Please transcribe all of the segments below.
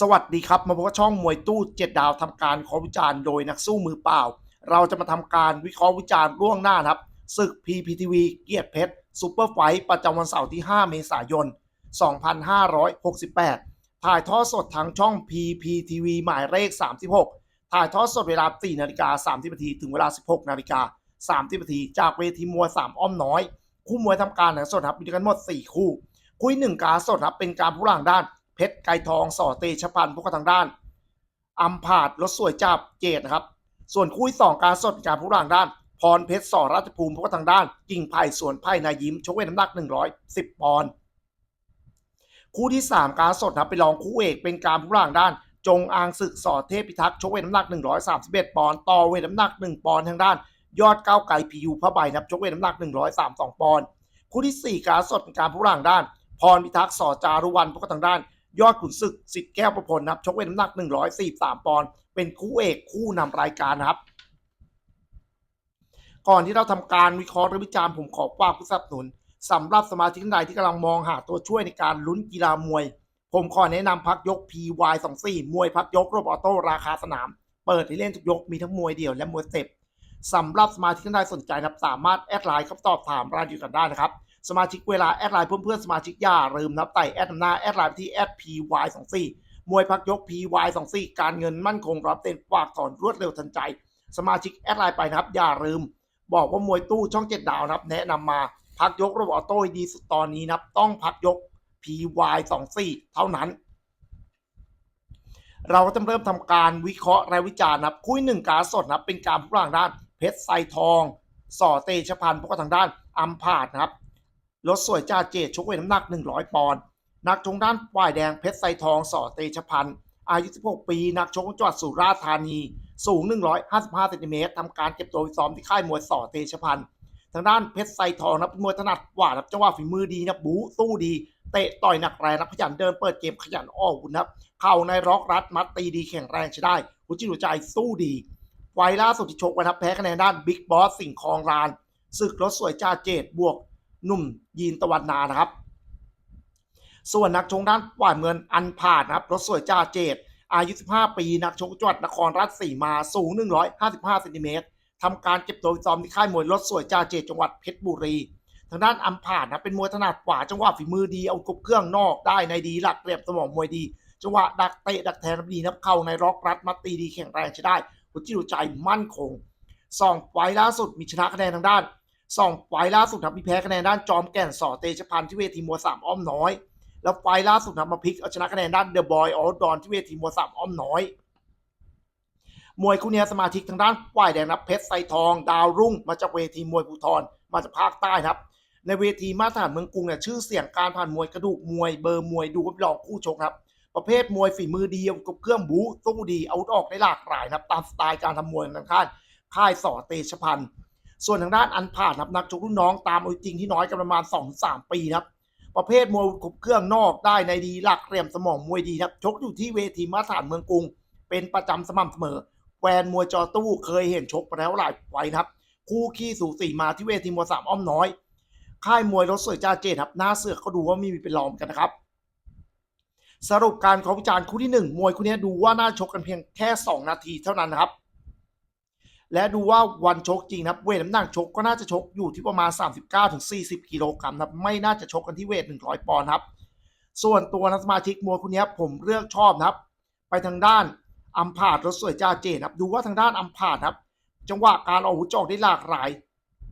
สวัสดีครับ มาพบกับช่องมวยตู้เจ็ดดาวทำการขอวิจารณ์โดยนักสู้มือเปล่า เราจะมาทำการวิเคราะห์วิจารณ์ล่วงหน้าครับศึก PPTV เกียรติเพชรซูเปอร์ไฟท์ประจำวันเสาร์ที่ 5 เมษายน 2568 ถ่ายทอดสดทางช่อง PPTV หมายเลข 36 ถ่ายทอดสดเวลา 4 นาฬิกา 30 นาทีถึงเวลา 16 นาฬิกา 30 นาทีจากเวทีมวย 3 อ้อมน้อย คู่มวยทำการถ่ายสดครับมีด้วยกันหมด 4 คู่คุยหนึ่งการสดครับเป็นการผู้หลังด้าน เพชรไก่ทองสอเตชพันธ์พวกทางด้านอัมพาดรถสวยจับเจดนะครับ ส่วนคู่สองการสดการผู้หลังด้าน พรเพชรสอราชภูมิพวกทางด้านกิ่งไผ่สวนไผ่นายิ้มชกเวทน้ำหนัก 110 ปอนด์คู่ที่ 3 การสดนะครับไปลองคู่เอกเป็นการผู้หลังด้าน จงอางศึกสอเทพพิทักษ์ชกเวทน้ำหนัก 131 ปอนด์ต่อเวทน้ำหนัก 1 ปอนด์ทางด้าน ยอดก้าวไก่พียูพระใบนะครับชกเวทน้ำหนัก 132 ปอนด์คู่ที่ 4 การสดเป็นการผู้หลังด้าน พรพิทักษ์สอจารุวันพวกทางด้าน ยอดขุนศึกสิทธิ์แก้วประพลนะครับชกเวทน้ำหนัก 143 ปอนด์เป็นคู่เอกคู่นำรายการนะครับ ก่อนที่เราทำการวิเคราะห์และวิจารณ์ผมขอฝากผู้สนับสนุนสำหรับสมาชิกท่านใดที่กำลังมองหาตัวช่วยในการลุ้นกีฬามวย ผมขอแนะนำพักยก PY24 มวยพักยกรบออโต้ราคาสนาม เปิดให้เล่นทุกยกมีทั้งมวยเดี่ยวและมวยสเต็ปสำหรับสมาชิกท่านใดสนใจนะครับสามารถแอดไลน์คำตอบถามรายละเอียดกันได้นะครับ สมาชิกเวลาแอดไลน์เพื่อนๆสมาชิกอย่าลืมนับไต่แอดนำหน้าแอดไลน์ที่แอด PY24 มวยพักยก PY24 การเงินมั่นคงรับเต็นฝากถอนรวดเร็วทันใจ สมาชิกแอดไลน์ไปนะครับอย่าลืม บอกว่ามวยตู้ช่องเจ็ดดาวนะครับ แนะนำมาพักยกระบบออโต้ดีสุดตอนนี้นะครับ ต้องพักยก PY24 เท่านั้น เราก็จะเริ่มทำการวิเคราะห์และวิจารณ์นะครับคุยหนึ่งการสดนะครับเป็นการผู้ร่างด้าน เพชรไซทอง สอเตชพันธ์พวกทางด้านอัมพาดนะครับ รถสวยจ้าเจดชกเวทน้ำหนัก 100 ปอนด์นักชงด้านฝ่ายแดงเพชรไซทองสอเตชพันธ์อายุ 16 ปี นักชกจังหวัดสุราษฎร์ธานี สูง 155เซนติเมตรทำการเก็บตัวซ้อมที่ค่ายมวยสอเตชพันธ์ทางด้านเพชรไซทองนะเป็นมวยถนัดกว่านะจังหวะฝีมือดีนะบู๊สู้ดีเตะต่อยหนักแรงนะขยันเดินเปิดเกมขยันอ้อหุ่นนะครับเข่าในร็อกรัดมัดตีดีแข็งแรงใช้ได้หัวจิตหัวใจสู้ดีไฟล่าสุดที่ชกไว้นะครับแพ้คะแนนด้านบิ๊กบอสสิงห์คลองลานศึกรถสวยจ้าเจดบวก หนุ่มยีนตะวันนานะครับ ส่วนนักชงด้านฝ่ายเงินอันผ่านนะครับรถสวยจ้าเจดอายุ 15 ปี นักชกจังหวัดนครราชสีมาสูง 155เซนติเมตรทำการเก็บตัวซ้อมที่ค่ายมวยรถสวยจ้าเจดจังหวัดเพชรบุรี ทางด้านอัมพาดนะเป็นมวยถนัดขวาจังหวะฝีมือดีเอากบเครื่องนอกได้ในดีหลักเรียบสมองมวยดี จังหวะดักเตะดักแทงดีนับเข้าในร็อกรัดมัดตีดีแข็งแรงใช้ได้หัวจิตหัวใจมั่นคงสองไฟล์ล่าสุดมีชนะคะแนนทางด้าน สองไฟล่าสุดครับมีแพ้คะแนนด้านจอมแก่นสอเตชพันธ์ที่เวทีมวยสามอ้อมน้อย แล้วไฟล่าสุดครับมาพลิกเอาชนะคะแนนด้านเดอะบอยออดอนที่เวทีมวยสามอ้อมน้อยมวยคู่นี้สมาชิกทางด้านฝ่ายแดงนะเพชรไซทอง ดาวรุ่ง มาจากเวทีมวยภูทรมาจากภาคใต้ครับ ในเวทีมาตรฐานเมืองกรุงเนี่ยชื่อเสียงการผ่านมวยกระดูกมวยเบอร์มวยดูกับลองคู่ชกครับ ประเภทมวยฝีมือดีกับเครื่องบู๊สู้ดีเอาออกได้หลากหลายนะครับตามสไตล์การทำมวยของทางค่ายค่ายสอเตชพันธ์ ส่วนทางด้านอันผ่านครับนักชกรุ่นน้องตามอาจริงที่น้อยกันประมาณ2อสามปีครับ ประเภทมวยขบเครื่องนอกได้ในดีหลักเหลี่ยมสมองมวยดีครับชกอยู่ที่เวทีมาตรฐานเมืองกรุง เป็นประจำสม่ำเสมอแฟนมวยจอตู้เคยเห็นชกไปแล้วหลายไฟครับ คู่ขี้สูสีมาที่เวทีมวยสามอ้อมน้อย ค่ายมวยรถสวยจ้าเจดครับหน้าเสือกเขาดูว่ามีเป็นรองกันนะครับสรุปการขอวิจารณ์คู่ที่หนึ่งมวยคู่นี้ดูว่าน่าชกกันเพียงแค่ 2 นาทีเท่านั้นนครับ และดูว่าวันชกจริงนะครับเวทน้ำหนักชกก็น่าจะชกอยู่ที่ประมาณ 39-40 กิโลกรัมนะครับไม่น่าจะชกกันที่เวท 100 ปอนด์ครับ ส่วนตัวนักสมาชิกมวยคู่นี้ผมเลือกชอบนะครับ ไปทางด้านอัมพาดรถสวยจ้าเจนะครับ ดูว่าทางด้านอัมพาดครับ จังหวะการออกอาวุธจอกได้หลากหลาย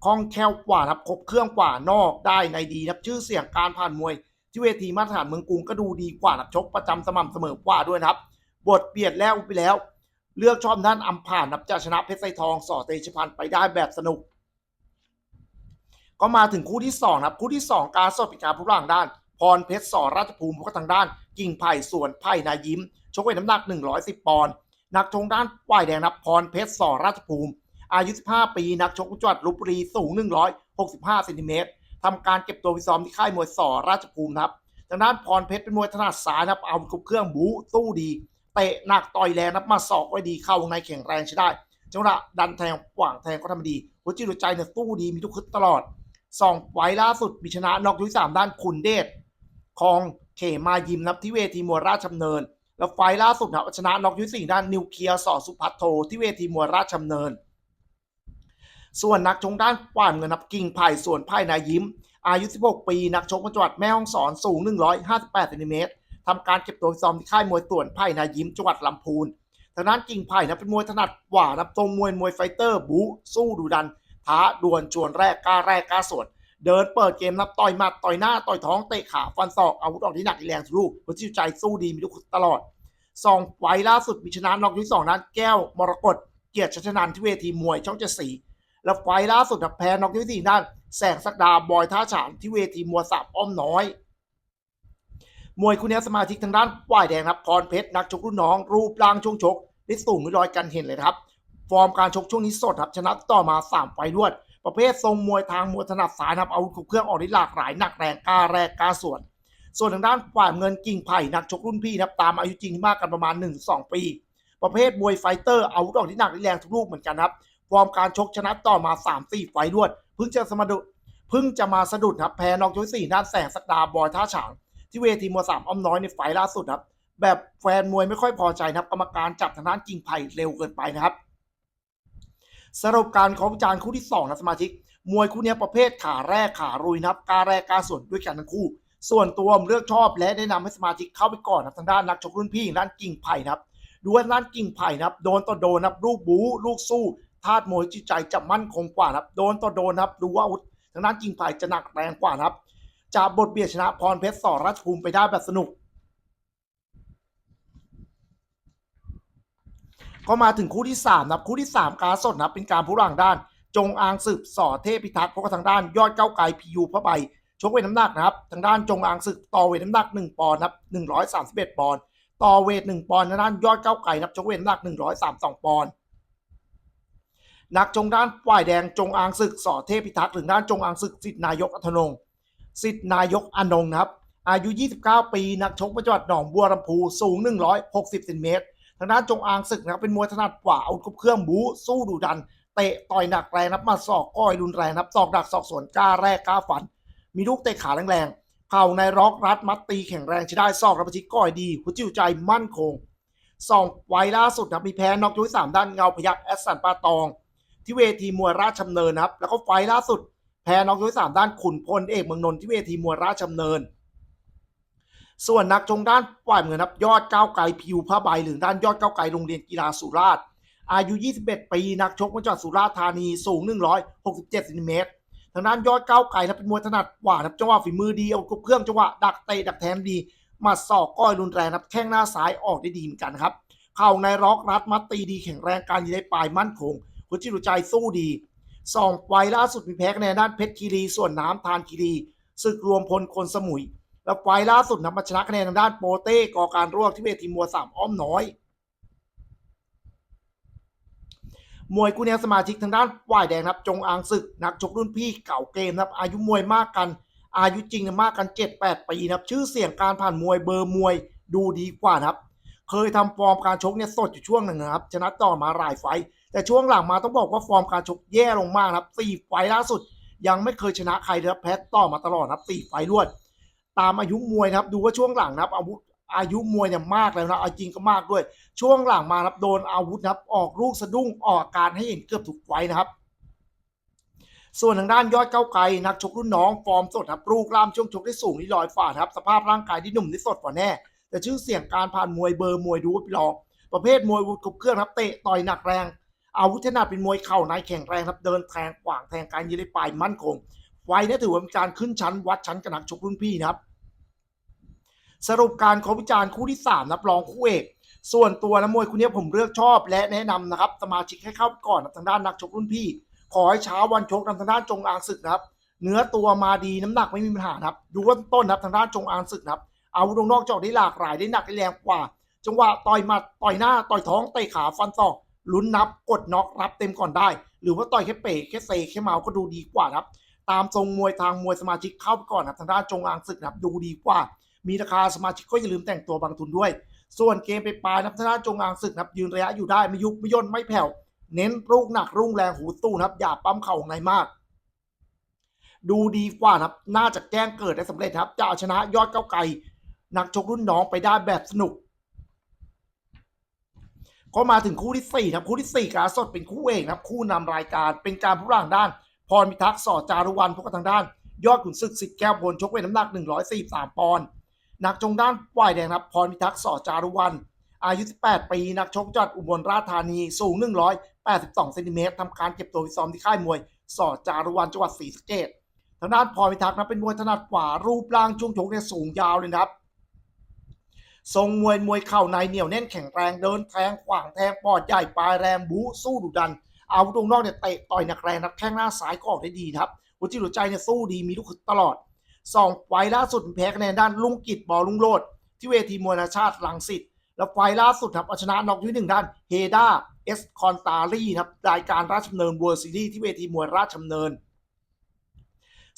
คล่องแคล่วกว่าครับครบเครื่องกว่านอกได้ในดีนะครับชื่อเสียงการผ่านมวย ที่เวทีมาตรฐานเมืองกรุงก็ดูดีกว่านับชกประจำสม่ำเสมอกว่าด้วยนะครับ บทเปลี่ยนแล้วไปแล้ว เลือกชอบด้านอัมพานนับจะชนะเพชรไซทองสอเตชพันธ์ไปได้แบบสนุก ก็มาถึงคู่ที่สองครับคู่ที่สองการสดเป็นการผู้ร่างด้าน พรเพชรสอราชภูมิพวกทางด้าน กิ่งไผ่ส่วนไผ่นายิ้ม ชกเวทน้ำหนัก 110 ปอนด์นักชงด้านฝ่ายแดงนับพรเพชรสอราชภูมิ อายุ 15 ปีนักชกจังหวัดลบบุรีสูง 165เซนติเมตรทำการเก็บตัวฟิซ้อมที่ค่ายมวยสอราชภูมิครับทางด้านพรเพชรเป็นมวยถนัดซ้ายนะครับเอากับเครื่องบูสู้ดี เตะหนักต่อยแรงนับมาศอกไว้ดีเข้าในแข็งแรงใช้ได้ จังหวะดันแทงกว่างแทงก็ทำดี หัวจิตหัวใจเนี่ยสู้ดีมีทุกคึดตลอดสองไฟล์ล่าสุดมีชนะนอกยุทธสามด้านคุณเดชคองเขมายิมนับที่เวทีมวยราชดำเนิน แล้วไฟล์ล่าสุดนะชนะน็อกยุทธสิงห์ด้านนิวเคลียร์สอสุพัทโทที่เวทีมวยราชดำเนิน ส่วนนักชกด้านกว่านเงินนับกิ่งไผ่ส่วนไผ่นายิ้ม อายุ 16 ปี นักชกจังหวัดแม่ฮ่องสอนสูง 158เซนติเมตร ทำการเก็บตัวซ้อมที่ค่ายมวยต่วนไผ่นายิ้มจังหวัดลำพูนทางด้านกิ่งไผ่นะเป็นมวยถนัดกว่านับตรงมวยมวยไฟเตอร์บูสู้ดูดันท้าดวลชวนแรกกล้าแรกกล้าสวนเดินเปิดเกมนับต่อยหมัดต่อยหน้าต่อยท้องเตะขาฟันศอกอาวุธออกที่หนักที่แรงทุกลูกหัวจิตใจสู้ดีมีทุกตลอดสองไฟล์ล่าสุดมีชนะน็อกที่สองนั้นแก้วมรกตเกียรติชัชนันที่เวทีมวยช่องเจ็ดสีแล้วไฟล์ล่าสุดนะแพ้น็อกที่สี่ด้นแสงสักดาบอยท่าฉานที่เวทีมวยสามอ้อมน้อย มวยคู่นี้สมาชิกทางด้านฝ่ายแดงครับพรเพชรนักชกรุ่นน้อง รูปร่างช่วงชกได้สูงไม่ลอยกันเห็นเลยครับ ฟอร์มการชกช่วงนี้สดครับชนะต่อมา 3 ไฟล์รวด ประเภททรงมวยทางมวยถนัดสายครับอาวุธเครื่องออกได้หลากหลายหนักแรงกล้าแรกกล้าส่วน ส่วนทางด้านฝ่ายเงินกิ่งไผ่นักชกรุ่นพี่ครับตามอายุจริงมากกันประมาณ 1-2 ปี ประเภทมวยไฟเตอร์อาวุธออกที่หนักที่แรงทุกลูกเหมือนกันครับฟอร์มการชกชนะต่อมา 3-4 ไฟล์รวดเพิ่งจะสมาดุเพิ่งจะมาสะดุดครับแพ้นอกยกสี่ด้านแสงสักดาบอยท่าฉาง ที่เวทีมวยสามอ้อมน้อยในไฟล์ล่าสุดครับ แบบแฟนมวยไม่ค่อยพอใจนะครับกรรมการจับทางด้านกิ่งไผ่เร็วเกินไปนะครับ สรุปการของวิจารณ์คู่ที่2นะสมาชิก มวยคู่นี้ประเภทขาแรกขารุยนะครับกล้าแรกกล้าส่วนด้วยกันทั้งคู่ ส่วนตัวเลือกชอบและแนะนำให้สมาชิกเข้าไปก่อนนะทางด้านนักชกรุ่นพี่ด้านกิ่งไผ่นะครับดูว่าด้านกิ่งไผ่นะครับโดนต่อโดนนะครับลูกบู๊ลูกสู้ธาตุมวยจิตใจจะมั่นคงกว่านะครับโดนต่อโดนนะครับดูว่าอาวุธทางด้านกิ่งไผ่จะหนักแรงกว่านะครับ จะบทเบียดชนะพรเพชรสอราชภูมิไปได้แบบสนุก ก็มาถึงคู่ที่3นะครับคู่ที่ 3 การสดนะเป็นการผู้ร่างด้าน จงอางศึกสอเทพพิทักษ์พบกับทางด้านยอดเก้าไกลพียูพระใบชกเวทน้ำหนักนะครับ ทางด้านจงอางศึกต่อเวทน้ำหนัก 1 ปอนด์นะครับ131 ปอนด์ต่อเวท 1 ปอนด์ทางด้านยอดเก้าไกลนะครับชกเวทน้ำหนัก 132 ปอนด์นักจงด้านฝ่ายแดงจงอางศึกสอเทพพิทักษ์ถึงด้านจงอางศึกสิทธินายกอัธนง สิทธินายกอนงครับ อายุ 29 ปี นักชกประจวัดหนองบัวลำพูสูง 160เซนติเมตร ทางด้านจงอางศึกนะครับเป็นมวยถนัดกว่าเอาครบเครื่องบูสู้ดุดัน เตะต่อยหนักแรงนับมาศอกก้อยรุนแรงนับศอกดักศอกสวนกล้าแรกกล้าฝัน มีลูกเตะขาแรงๆเข่าในร็อกรัดมัดตีแข็งแรงใช้ได้ศอกรับประชิดก้อยดีหัวจิวใจมั่นคงสองไฟล์ล่าสุดนะครับมีแพ้น็อกยกที่สามด้านเงาพยักแอสสันปาตอง ที่เวทีมวยราชดำเนินนะครับ แล้วก็ไฟล่าสุด แพ้น็อกยกที่สามด้านขุนพลเอกเมืองนนท์ที่เวทีมวยราชดำเนิน ส่วนนักจงด้านฝ่ายเหมืองครับยอดก้าวไกลพิวผ้าใบหรือด้านยอดก้าวไกลโรงเรียนกีฬาสุราษฎร์อายุ 21 ปี นักชกมาจากสุราษฎร์ธานีสูง 167เซนติเมตรทางด้านยอดก้าวไกลนะเป็นมวยถนัดกว่านะจังหวะฝีมือดีเอาครบเครื่องจังหวะดักเตะดักแทงดีหมัดศอกก้อยรุนแรงนะแข้งหน้าซ้ายออกได้ดีเหมือนกันครับเข่าในร็อกรัดมัดตีดีแข็งแรงการยืนได้ปลายมั่นคงหัวจิตหัวใจสู้ดี สองไฟล์ล่าสุดมีแพ้คะแนนด้านเพชรคีรีส่วนน้ำทานคีรีศึกรวมพลคนสมุย แล้วไฟล์ล่าสุดนะมาชนะคะแนนทางด้านโปเต้กอการรวกที่เวทีมัวสามอ้อมน้อย มวยคู่นี้สมาชิกทางด้านฝ่ายแดงครับ จงอางศึกนักชกรุ่นพี่เก่าเกมครับ อายุมวยมากกัน อายุจริงมากกัน7-8ปีนะครับ ชื่อเสียงการผ่านมวยเบอร์มวยดูดีกว่านะครับ เคยทำฟอร์มการชกเนี่ยสดอยู่ช่วงหนึ่งนะครับชนะต่อมาหลายไฟ แต่ช่วงหลังมาต้องบอกว่าฟอร์มการชกแย่ลงมากนะครับสี่ไฟล่าสุด ยังไม่เคยชนะใครนะครับแพ้ต่อมาตลอดนะครับสี่ไฟต์รวด ตามอายุมวยนะครับดูว่าช่วงหลังนะครับอาวุธอายุมวยเนี่ยมากแล้วนะเอาจริงก็มากด้วย ช่วงหลังมาครับโดนอาวุธนะครับออกลูกสะดุ้งออกอาการให้เห็นเกือบทุกไฟนะครับ ส่วนทางด้านยอดเก้าไกลนักชกรุ่นน้องฟอร์มสดครับรูปร่างช่วงชกได้สูงที่ลอยฝ่าครับสภาพร่างกายที่หนุ่มที่สดกว่าแน่ แต่ชื่อเสียงการผ่านมวยเบอร์มวยดูว่าพี่รองประเภทมวยวุฒิครบเครื่องครับเตะต่อยหนักแรง อาวุธนัดเป็นมวยเข่าในแข็งแรงครับเดินแทงขวางแทงการยืนได้ปลายมั่นคงไฟนี้ถือว่าเป็นการขึ้นชั้นวัดชั้นกับนักชกรุ่นพี่นะครับ สรุปการขอวิจารณ์คู่ที่3นับรองคู่เอกส่วนตัวนะมวยคู่นี้ผมเลือกชอบและแนะนำนะครับสมาชิกให้เข้าก่อนทางด้านนักชกรุ่นพี่ ขอให้เช้าวันชกทางด้านจงอางศึกนะครับ เนื้อตัวมาดีน้ำหนักไม่มีปัญหาครับดูว่าต้นนะครับทางด้านจงอางศึกนะครับอาวุธนอกจอกได้หลากหลายได้หนักได้แรงกว่า จังหวะต่อยหมัดต่อยหน้าต่อยท้องเตะขาฟันศอก ลุ้นนับกดน็อกรับเต็มก่อนได้ หรือว่าต่อยแค่เป๋แค่เซแค่เมาก็ดูดีกว่านะครับ ตามทรงมวยทางมวยสมาชิกเข้าไปก่อนนะครับทางด้านจงอางศึกนะครับดูดีกว่า มีราคาสมาชิกก็อย่าลืมแต่งตัวบางทุนด้วย ส่วนเกมไปปลายนับทางด้านจงอางศึกนะครับยืนระยะอยู่ได้ไม่ยุบไม่ย่นไม่แผ่วเน้นลูกหนักรุ่งแรงหูตู้นะครับอย่าปั้มเข่าในมากดูดีกว่านะครับ น่าจะแกล้งเกิดได้สำเร็จครับ จะเอาชนะยอดเก้าไก่นักชกรุ่นน้องไปได้แบบสนุก ก็มาถึงคู่ที่สี่ครับคู่ที่สี่การสดเป็นคู่เอกนะครับคู่นำรายการเป็นการผู้ร่างด้าน พรพิทักษ์สอจารุวันพวกทางด้าน ยอดขุนศึกสิทธิ์แก้วพลชกเวทน้ำหนัก 143 ปอนด์นักจงด้านฝ่ายแดงครับพรพิทักษ์สอจารุวันอายุ 18 ปี นักชกจัดอุบลราชธานีสูง 182เซนติเมตรทำการเก็บตัวฟิซ้อมที่ค่ายมวย สอจารุวันจังหวัดศรีสะเกษทางด้านพรพิทักษ์นะเป็นมวยถนัดขวารูปร่างช่วงชกเนี่ยสูงยาวเลยครับ ทรงมวยมวยเข่าในเหนียวแน่นแข็งแรงเดินแทงขวางแทงปอดใหญ่ปลายแรงบู๊สู้ดุดัน เอาวุธวงนอกเนี่ยเตะต่อยหนักแรงนับแข้งหน้าซ้ายก็ออกได้ดีครับหัวจิตหัวใจเนี่ยสู้ดีมีลูกตลอดสองไฟล์ล่าสุดแพ้คะแนนด้านลุงกิจบอลลุงโลด ที่เวทีมวยนาชาติลังสิตแล้วไฟล์ล่าสุดครับเอาชนะน็อกที่หนึ่งด้านเฮดาเอสคอนตาลีครับรายการราชดำเนินเวิร์ซีรีส์ที่เวทีมวยราชดำเนิน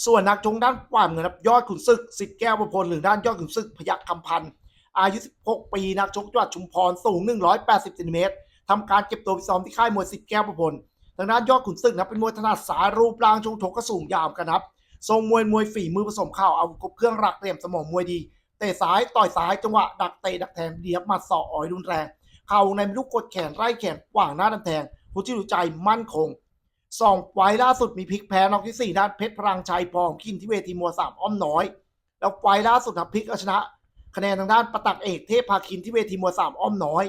ส่วนนักชงด้านฝ่ายเงินครับยอดขุนศึกสิทธิ์แก้วประพลหรือด้านยอดขุนศึกพยัคฆ์คำพันธ์ อายุ 16 ปีนักชกจังหวัดชุมพรสูง 180เซนติเมตรทำการเก็บตัวฟิตซ้อมที่ค่ายมวยสิทธิ์แก้วประพลทางด้านยอดขุนศึกนะเป็นมวยถนัดสายรูปร่างชงชกก็สูงยาวกันครับทรงมวยมวยฝีมือผสมเข่าเอาครบเครื่องรักเหลี่ยมสมองมวยดีเตะซ้ายต่อยซ้ายจังหวะดักเตะดักแทงดีครับมัดศออ่อยรุนแรง เข่าในลูกกดแขนไล่แขนกว่างหน้าดันแทงผู้ที่รู้ใจมั่นคงสองไฟล่าสุดมีพลิกแพ้นอกที่สี่ด้านเพชรพลังชัยพองคินที่เวทีมวยสามอ้อมน้อย แล้วไฟล่าสุดครับพลิกเอาชนะ คะแนนทางด้านประตักเอกเทพพาคินที่เวทีมวยสามอ้อมน้อย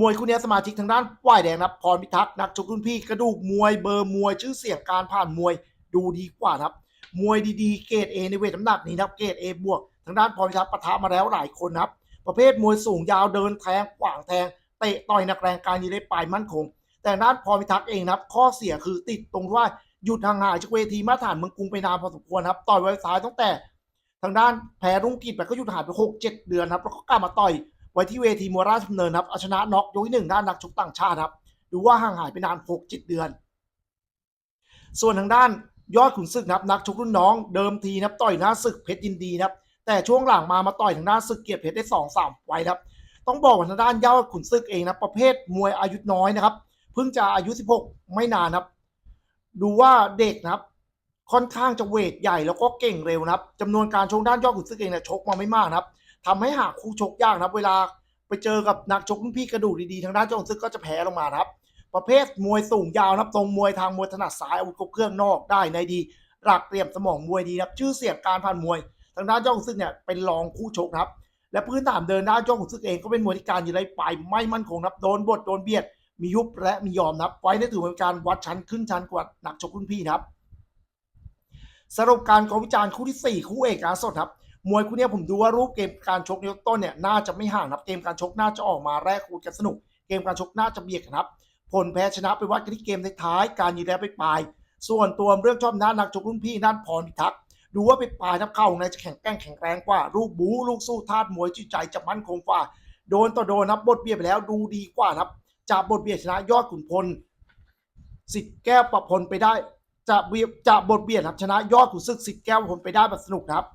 มวยคู่นี้สมาชิกทางด้านฝ่ายแดงนะครับพรพิทักษ์นักชกรุ่นพี่กระดูกมวยเบอร์มวยชื่อเสียงการผ่านมวยดูดีกว่านะครับ มวยดีๆเกรดเอในเวทน้ำหนักนี้นะเกรดเอบวกทางด้านพรพิทักษ์ปะทะมาแล้วหลายคนครับ ประเภทมวยสูงยาวเดินแทงขวางแทงเตะต่อยหนักแรงการยืนได้ปลายมั่นคง แต่ด้านพรพิทักษ์เองนะครับ ข้อเสียคือติดตรงที่ว่าหยุดห่างหายจากเวทีมาตรฐานเมืองกรุงไปนานพอสมควรครับ ต่อยไว้ซ้ายตั้งแต่ ทางด้านแพ้รุ่งกิจไปก็หยุดหายไปหกเจ็ดเดือนครับแล้วก็กลับมาต่อยไว้ที่เวทีมัวราชดำเนินครับเอาชนะน็อกยกที่หนึ่งด้านนักชกต่างชาติครับดูว่าห่างหายไปนานหกเจ็ดเดือน ส่วนทางด้านยอดขุนศึกนะครับนักชกรุ่นน้องเดิมทีนะครับต่อยหน้าศึกเพชรยินดีนะครับแต่ช่วงหลังมามาต่อยทางด้านศึกเกียรติเพชรได้สองสามไฟล์ครับ ต้องบอกว่าทางด้านยอดขุนศึกเองนะประเภทมวยอายุน้อยนะครับ เพิ่งจะอายุ 16 ไม่นานครับ ดูว่าเด็กนะครับ ค่อนข้างจะเวทใหญ่แล้วก็เก่งเร็วนะครับจำนวนการชกด้านยอดขุนศึกเองเนี่ยชกมาไม่มากนะครับทำให้หากคู่ชกยากนะครับ เวลาไปเจอกับนักชกรุ่นพี่กระดูกดีๆทางด้านยอดขุนศึกก็จะแพ้ลงมาครับ ประเภทมวยสูงยาวนะครับตรงมวยทางมวยถนัดซ้ายอาวุธครบเครื่องนอกได้ในดีหลักเตรียมสมองมวยดีนะครับชื่อเสียงการผ่านมวยทางด้านยอดขุนศึกเนี่ยเป็นรองคู่ชกครับ และพื้นฐานเดินด้านยอดขุนศึกเองก็เป็นมวยที่การยืนไล่ไปไม่มั่นคงนะครับโดนบดโดนเบียดมียุบและมียอมนะครับไว้นี่ถือเป็นการวัดชั้นขึ้นชั้นกว่านักชกรุ่นพี่นะครับ สรุปการกองวิจารณ์คู่ที่ 4 คู่เอกกาสดครับ มวยคู่นี้ผมดูว่ารูปเกมการชกในยกต้นเนี่ยน่าจะไม่ห่างครับเกมการชกน่าจะออกมาแรกคูดกันสนุก เกมการชกน่าจะเบียดกันครับผลแพ้ชนะไปวัดกันที่เกมท้ายการยืนแล้วไปปลาย ส่วนตัวเรื่องชอบด้านักชกรุ่นพี่ด้านพรพิทักษ์ดูว่าไปปลายทับเข่าในจะแข็งแกร่งแข็งแรงกว่าลูกบู๊ลูกสู้ท่ามวยจิตใจจะมั่นคงกว่าโดนต่อโดนนับบทเบียดไปแล้วดูดีกว่านะครับจากบทเบียดชนะยอดขุนพลสิทธิ์แก้วประพลไปได้ จะเบียดจะบทเบียดครับชนะยอดขุนศึกสิทธิ์แก้วประพลไปได้แบบสนุกนะครับ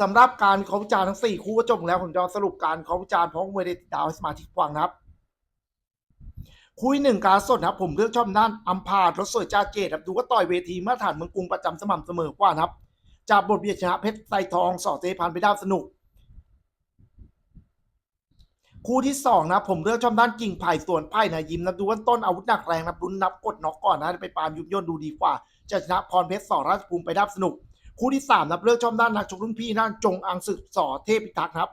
สำหรับการเคราวิจารณ์ทั้ง 4 คู่ก็จบแล้วผมจะสรุปการเคราวิจารณ์พร้อมมวยเดติดาวให้สมาชิกฟังนะครับ คุยหนึ่งการสดนะครับ ผมเลือกชอบด้านอัมพาตรถสวยจ้าเจดครับดูว่าต่อยเวทีมาตรฐานเมืองกรุงประจำสม่ำเสมอกว่านะครับจากบทเบียดชนะเพชรไซทองสอเตพันไปได้สนุก คู่ที่สองนะ ผมเลือกชอบด้านกิ่งไผ่สวนไผ่นะยิมนะดูว่าต้นอาวุธหนักแรงนะรุนนับกดน็อกก่อนนะไปปามยุบย่นดูดีกว่า จะชนะพรเพชรสอราชภูมิไปได้สนุก คู่ที่สามนะเลือกชอบด้านนักชกรุ่นพี่ด้านจงอังศึกสอเทพพิทักษ์ครับ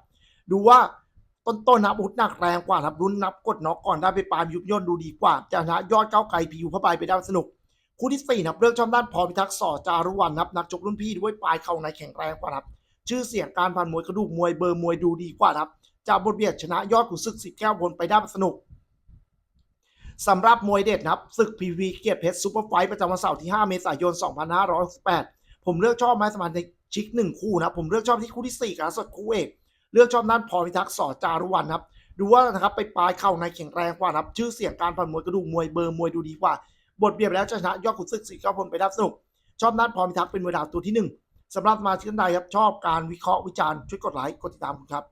ดูว่าต้นต้นนะอาวุธหนักแรงกว่าครับรุนนับกดน็อกก่อนได้ไปปามยุบย่นดูดีกว่าจะชนะยอดเก้าไกลพียูเข้าไปไปได้สนุกคู่ที่สี่นะเลือกชอบด้านพรพิทักษ์สอจารุวันครับนักชกรุ่นพี่ด้วยปลายเข่าในแข็งแรงกว่าครับชื่อเสียงการผ่านมวยกระดูกมวยเบอร์มวยดูดีกว่าครับ จากบทเบียดชนะยอดขุนศึกสิแก้วพลไปได้สนุกสำหรับมวยเด็ดนะครับศึกพีวีเกียรติเพชรซูเปอร์ไฟท์ประจำวันเสาร์ที่ 5 เมษายน 2568 ผมเลือกชอบไม้สมานในชิกหนึ่งคู่นะผมเลือกชอบที่คู่ที่ 4การสดคู่เอกเลือกชอบด้านพรพิทักษ์สอจารุวันครับดูว่านะครับไปปลายเข่าในแข็งแรงกว่านะครับชื่อเสียงการผ่านมวยกระดูกมวยเบอร์มวยดูดีกว่า บทเบียดแล้วชนะยอดขุนศึกสิทธิ์แก้วพลไปได้สนุก ชอบด้านพรพิทักษ์เป็นมวยดาวตัวที่หนึ่งสำหรับสมาชิกนใดครับชอบการวิเคราะห์วิจารณ์ช่วยกดไลค์กดติดตามผมครับ